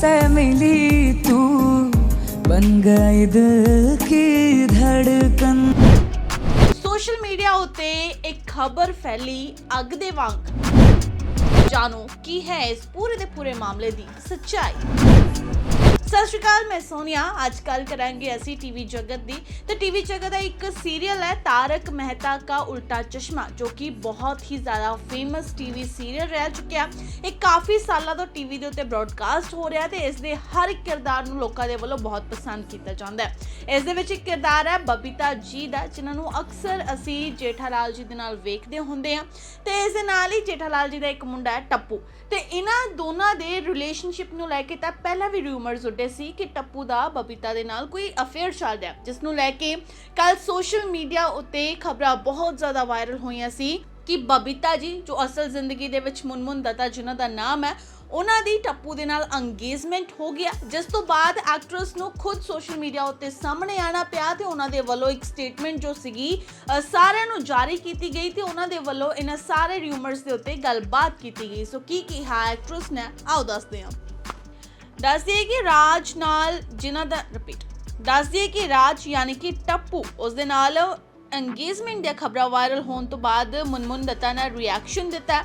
से मिली तू बन गई दिल की धड़कन ਸੋਸ਼ਲ ਮੀਡੀਆ ਉੱਤੇ ਇੱਕ ਖਬਰ ਫੈਲੀ ਅੱਗ ਦੇ ਵਾਂਗ ਜਾਣੋ ਕੀ ਹੈ ਇਸ ਪੂਰੇ ਦੇ ਪੂਰੇ ਮਾਮਲੇ ਦੀ ਸੱਚਾਈ ਸਤਿ ਸ਼੍ਰੀ ਅਕਾਲ, ਮੈਂ ਸੋਨੀਆ। ਅੱਜ ਕੱਲ ਕਰਾਂਗੇ ਅਸੀਂ ਟੀਵੀ ਜਗਤ ਦੀ। ਤੇ ਟੀਵੀ ਜਗਤ ਦਾ ਇੱਕ ਸੀਰੀਅਲ ਹੈ ਤਾਰਕ ਮਹਿਤਾ ਕਾ ਉਲਟਾ ਚਸ਼ਮਾ, ਜੋ ਕਿ ਬਹੁਤ ਹੀ ਜ਼ਿਆਦਾ ਫੇਮਸ ਟੀਵੀ ਸੀਰੀਅਲ ਰਹਿ ਚੁੱਕਿਆ। ਇਹ ਕਾਫੀ ਸਾਲਾਂ ਤੋਂ ਟੀਵੀ ਦੇ ਉੱਤੇ ਬ੍ਰੌਡਕਾਸਟ ਹੋ ਰਿਹਾ ਤੇ ਇਸ ਦੇ ਹਰ ਇੱਕ ਕਿਰਦਾਰ ਨੂੰ ਲੋਕਾਂ ਦੇ ਵੱਲੋਂ ਬਹੁਤ ਪਸੰਦ ਕੀਤਾ ਜਾਂਦਾ ਹੈ। ਇਸ ਦੇ ਵਿੱਚ ਇੱਕ ਕਿਰਦਾਰ ਹੈ ਬਬੀਤਾ ਜੀ ਦਾ, ਜਿਨ੍ਹਾਂ ਨੂੰ ਅਕਸਰ ਅਸੀਂ ਜੇਠਾ ਲਾਲ ਜੀ ਦੇ ਨਾਲ ਵੇਖਦੇ ਹੁੰਦੇ ਹਾਂ। ਤੇ ਇਸ ਦੇ ਨਾਲ ਹੀ ਜੇਠਾ ਲਾਲ ਜੀ ਦਾ ਇੱਕ ਮੁੰਡਾ ਹੈ ਟੱਪੂ। ਤੇ ਇਹਨਾਂ ਦੋਨਾਂ ਦੇ ਰਿਲੇਸ਼ਨਸ਼ਿਪ ਨੂੰ ਲੈ ਕੇ ਤਾਂ ਪਹਿਲਾਂ ਵੀ ਰੂਮਰਸ ਉੱਡੇ ਸੀ ਕਿ ਟੱਪੂ ਦਾ ਬਬੀਤਾ ਦੇ ਨਾਲ ਕੋਈ ਅਫੇਅਰ ਚੱਲ ਰਿਹਾ ਜਿਸ ਨੂੰ ਲੈ ਕੇ ਕੱਲ ਸੋਸ਼ਲ ਮੀਡੀਆ ਉੱਤੇ ਖਬਰਾਂ ਬਹੁਤ ਜ਼ਿਆਦਾ ਵਾਇਰਲ ਹੋਈਆਂ ਸੀ ਕਿ ਬਬੀਤਾ ਜੀ, ਜੋ ਅਸਲ ਜ਼ਿੰਦਗੀ ਦੇ ਵਿੱਚ ਮੁਨਮੁਨ ਦਤਾ, ਜਿਨ੍ਹਾਂ ਦਾ ਨਾਮ ਹੈ, ਉਹਨਾਂ ਦੀ ਟੱਪੂ ਦੇ ਨਾਲ ਅੰਗੇਜਮੈਂਟ ਹੋ ਗਿਆ। ਜਿਸ ਤੋਂ ਬਾਅਦ ਐਕਟਰੈਸ ਨੂੰ ਖੁਦ ਸੋਸ਼ਲ ਮੀਡੀਆ ਉੱਤੇ ਸਾਹਮਣੇ ਆਣਾ ਪਿਆ ਤੇ ਉਹਨਾਂ ਦੇ ਵੱਲੋਂ ਇੱਕ ਸਟੇਟਮੈਂਟ ਜੋ ਸੀਗੀ ਸਾਰਿਆਂ ਨੂੰ ਜਾਰੀ ਕੀਤੀ ਗਈ ਤੇ ਉਹਨਾਂ ਦੇ ਵੱਲੋਂ ਇਹਨਾਂ ਸਾਰੇ ਰਿਊਮਰਸ ਦੇ ਉੱਤੇ ਗੱਲਬਾਤ ਕੀਤੀ ਗਈ। ਸੋ ਕੀ ਕਿਹਾ ਐਕਟਰੈਸ ਨੇ? ਆਓ ਦੱਸਦੇ ਹਾਂ। ਦੱਸ ਦਈਏ ਕਿ ਰਾਜ ਨਾਲ ਜਿਨ੍ਹਾਂ ਦਾ ਰਿਪੀਟ ਦੱਸ ਦਈਏ ਕਿ ਰਾਜ ਯਾਨੀ ਕਿ ਟੱਪੂ ਉਸ ਦੇ ਨਾਲ ਐਂਗੇਜਮੈਂਟ ਦੀਆਂ ਖਬਰਾਂ ਵਾਇਰਲ ਹੋਣ ਤੋਂ ਬਾਅਦ ਮਨਮਨ ਦੱਤਾ ਨੇ ਰਿਐਕਸ਼ਨ ਦਿੱਤਾ।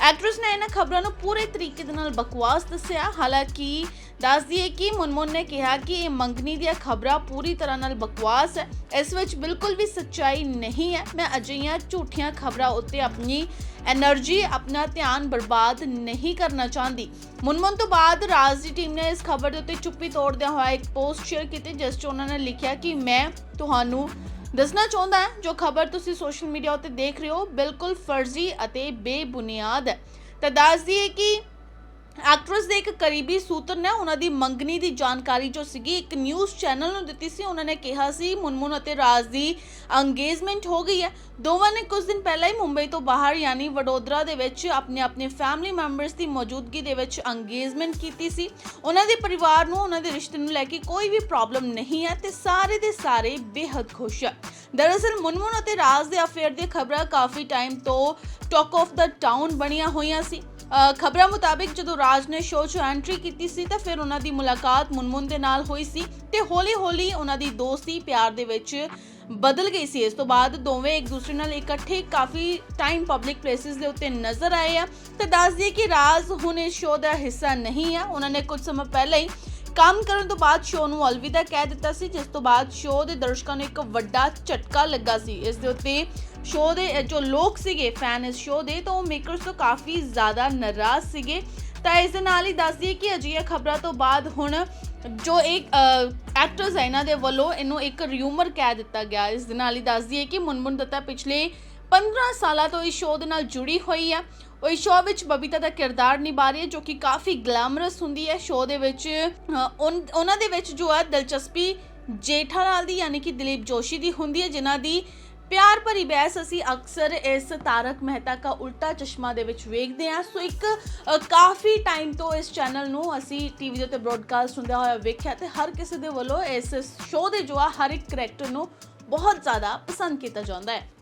ਐਕਟ੍ਰੈਸ ਨੇ ਇਹਨਾਂ ਖਬਰਾਂ ਨੂੰ ਪੂਰੇ ਤਰੀਕੇ ਦੇ ਨਾਲ ਬਕਵਾਸ ਦੱਸਿਆ। ਹਾਲਾਂਕਿ, ਦੱਸ ਦਈਏ ਕਿ ਮਨਮਨ ਨੇ ਕਿਹਾ ਕਿ ਇਹ ਮੰਗਣੀ ਦੀਆਂ ਖਬਰਾਂ ਪੂਰੀ ਤਰ੍ਹਾਂ ਨਾਲ ਬਕਵਾਸ ਹੈ। ਇਸ ਵਿੱਚ ਬਿਲਕੁਲ ਵੀ ਸੱਚਾਈ ਨਹੀਂ ਹੈ। ਮੈਂ ਅਜਿਹੀਆਂ ਝੂਠੀਆਂ ਖਬਰਾਂ ਉੱਤੇ ਆਪਣੀ ਐਨਰਜੀ ਆਪਣਾ ਧਿਆਨ ਬਰਬਾਦ ਨਹੀਂ ਕਰਨਾ ਚਾਹੁੰਦੀ। ਮੁਨਮਨ ਤੋਂ ਬਾਅਦ ਰਾਜ ਦੀ ਟੀਮ ਨੇ ਇਸ ਖਬਰ ਦੇ ਉੱਤੇ ਚੁੱਪੀ ਤੋੜਦਿਆਂ ਹੋਇਆ ਇੱਕ ਪੋਸਟ ਸ਼ੇਅਰ ਕੀਤੀ, ਜਿਸ 'ਚ ਉਹਨਾਂ ਨੇ ਲਿਖਿਆ ਕਿ ਮੈਂ ਤੁਹਾਨੂੰ ਦੱਸਣਾ ਚਾਹੁੰਦਾ ਹਾਂ, ਜੋ ਖਬਰ ਤੁਸੀਂ ਸੋਸ਼ਲ ਮੀਡੀਆ ਉੱਤੇ ਦੇਖ ਰਹੇ ਹੋ, ਬਿਲਕੁਲ ਫਰਜ਼ੀ ਅਤੇ ਬੇਬੁਨਿਆਦ ਹੈ। ਤਾਂ ਦੱਸ ਦਈਏ ਕਿ ਐਕਟਰਸ ਦੇ ਇੱਕ ਕਰੀਬੀ ਸੂਤਰ ਨੇ ਉਹਨਾਂ ਦੀ ਮੰਗਣੀ ਦੀ ਜਾਣਕਾਰੀ ਜੋ ਸੀਗੀ, ਇੱਕ ਨਿਊਜ਼ ਚੈਨਲ ਨੂੰ ਦਿੱਤੀ ਸੀ, ਉਹਨਾਂ ਨੇ ਕਿਹਾ ਸੀ, ਮੁਨਮੁਨ ਅਤੇ ਰਾਜ ਦੀ ਅੰਗੇਜਮੈਂਟ ਹੋ ਗਈ ਹੈ। ਦੋਵਾਂ ਨੇ ਕੁਝ ਦਿਨ ਪਹਿਲਾਂ ਹੀ ਮੁੰਬਈ ਤੋਂ ਬਾਹਰ, ਯਾਨੀ ਵਡੋਦਰਾ ਦੇ ਵਿੱਚ ਆਪਣੇ ਆਪਣੇ ਫੈਮਿਲੀ ਮੈਂਬਰਸ ਦੀ ਮੌਜੂਦਗੀ ਦੇ ਵਿੱਚ ਅੰਗੇਜਮੈਂਟ ਕੀਤੀ ਸੀ। ਉਹਨਾਂ ਦੇ ਪਰਿਵਾਰ ਨੂੰ, ਉਹਨਾਂ ਦੇ ਰਿਸ਼ਤੇ ਨੂੰ ਲੈ ਕੇ ਕੋਈ ਵੀ ਪ੍ਰੋਬਲਮ ਨਹੀਂ ਹੈ ਤੇ ਸਾਰੇ ਦੇ ਸਾਰੇ ਬੇहद ਖੁਸ਼ ਹੈ। ਦਰਅਸਲ, ਮੁਨਮੁਨ ਅਤੇ ਰਾਜ ਦੇ ਅਫੇਅਰ ਦੀਆਂ ਖਬਰਾਂ ਕਾਫੀ ਟਾਈਮ ਤੋਂ ਟਾਕ ਆਫ ਦਾ ਟਾਊਨ ਬਣੀਆਂ ਹੋਈਆਂ ਸੀ। ਖਬਰਾਂ ਮੁਤਾਬਿਕ ਜਦੋਂ ਰਾਜ ਨੇ ਸ਼ੋਅ 'ਚ ਐਂਟਰੀ ਕੀਤੀ ਸੀ ਤਾਂ ਫਿਰ ਉਹਨਾਂ ਦੀ ਮੁਲਾਕਾਤ ਮੁਨਮੁਨ ਦੇ ਨਾਲ ਹੋਈ ਸੀ ਤੇ ਹੌਲੀ-ਹੌਲੀ ਉਹਨਾਂ ਦੀ ਦੋਸਤੀ ਪਿਆਰ ਦੇ ਵਿੱਚ ਬਦਲ ਗਈ ਸੀ। ਇਸ ਤੋਂ ਬਾਅਦ ਦੋਵੇਂ ਇੱਕ ਦੂਸਰੇ ਨਾਲ ਇਕੱਠੇ ਕਾਫੀ ਟਾਈਮ ਪਬਲਿਕ ਪਲੇਸਿਸ ਦੇ ਉੱਤੇ ਨਜ਼ਰ ਆਏ ਆ। ਤੇ ਦੱਸ ਦਈਏ ਕਿ ਰਾਜ ਹੁਣ ਇਸ ਸ਼ੋਅ ਦਾ ਹਿੱਸਾ ਨਹੀਂ ਆ। ਉਹਨਾਂ ਨੇ ਕੁਝ ਸਮਾਂ ਪਹਿਲਾਂ ਹੀ ਕੰਮ ਕਰਨ ਤੋਂ ਬਾਅਦ ਸ਼ੋਅ ਨੂੰ ਅਲਵਿਦਾ ਕਹਿ ਦਿੱਤਾ ਸੀ, ਜਿਸ ਤੋਂ ਬਾਅਦ ਸ਼ੋਅ ਦੇ ਦਰਸ਼ਕਾਂ ਨੂੰ ਇੱਕ ਵੱਡਾ ਝਟਕਾ ਲੱਗਾ ਸੀ। ਇਸ ਦੇ ਉੱਤੇ ਸ਼ੋਅ ਦੇ ਜੋ ਲੋਕ ਸੀਗੇ ਫੈਨ ਇਸ ਸ਼ੋਅ ਦੇ, ਤਾਂ ਉਹ ਮੇਕਰਸ ਤੋਂ ਕਾਫੀ ਜ਼ਿਆਦਾ ਨਾਰਾਜ਼ ਸੀਗੇ। ਤਾਂ ਇਸ ਦੇ ਨਾਲ ਹੀ ਦੱਸ ਦਈਏ ਕਿ ਅਜਿਹੀਆਂ ਖਬਰਾਂ ਤੋਂ ਬਾਅਦ ਹੁਣ ਜੋ ਇੱਕ ਐਕਟਰਸ ਹੈ ਇਹਨਾਂ ਦੇ ਵੱਲੋਂ ਇਹਨੂੰ ਇੱਕ ਰਿਊਮਰ ਕਹਿ ਦਿੱਤਾ ਗਿਆ। ਇਸ ਦੇ ਨਾਲ ਹੀ ਦੱਸ ਦਈਏ ਕਿ ਮੁਨਮੁਨ ਦੱਤਾ ਪਿਛਲੇ 15 ਸਾਲਾਂ ਤੋਂ ਇਸ ਸ਼ੋਅ ਦੇ ਨਾਲ ਜੁੜੀ ਹੋਈ ਹੈ ਉਹ ਇਸ ਸ਼ੋਅ ਵਿੱਚ ਬਬੀਤਾ ਦਾ ਕਿਰਦਾਰ ਨਿਭਾ ਰਹੀ ਹੈ, ਜੋ ਕਿ ਕਾਫੀ ਗਲੈਮਰਸ ਹੁੰਦੀ ਹੈ। ਸ਼ੋਅ ਦੇ ਵਿੱਚ ਉਨ- ਉਹਨਾਂ ਦੇ ਵਿੱਚ ਜੋ ਹੈ, ਦਿਲਚਸਪੀ ਜੇਠਾਲਾਲ ਦੀ ਯਾਨੀ ਕਿ ਦਲੀਪ ਜੋਸ਼ੀ ਦੀ ਹੁੰਦੀ ਹੈ, ਜਿਨ੍ਹਾਂ ਦੀ ਪਿਆਰ ਭਰੀ ਬਹਿਸ ਅਸੀਂ ਅਕਸਰ ਇਸ ਤਾਰਕ ਮਹਿਤਾ ਕਾ ਉਲਟਾ ਚਸ਼ਮਾ ਦੇ ਵਿੱਚ ਵੇਖਦੇ ਹਾਂ। ਸੋ ਇੱਕ ਕਾਫੀ ਟਾਈਮ ਤੋਂ ਇਸ ਚੈਨਲ ਨੂੰ ਅਸੀਂ ਟੀਵੀ ਦੇ ਉੱਤੇ ਬ੍ਰੌਡਕਾਸਟ ਹੁੰਦਾ ਹੋਇਆ ਵੇਖਿਆ ਤੇ ਹਰ ਕਿਸੇ ਦੇ ਵੱਲੋਂ ਇਸ ਸ਼ੋਅ ਦੇ ਜੋ ਆ, ਹਰ ਇੱਕ ਕਰੈਕਟਰ ਨੂੰ ਬਹੁਤ ਜ਼ਿਆਦਾ ਪਸੰਦ ਕੀਤਾ ਜਾਂਦਾ ਹੈ।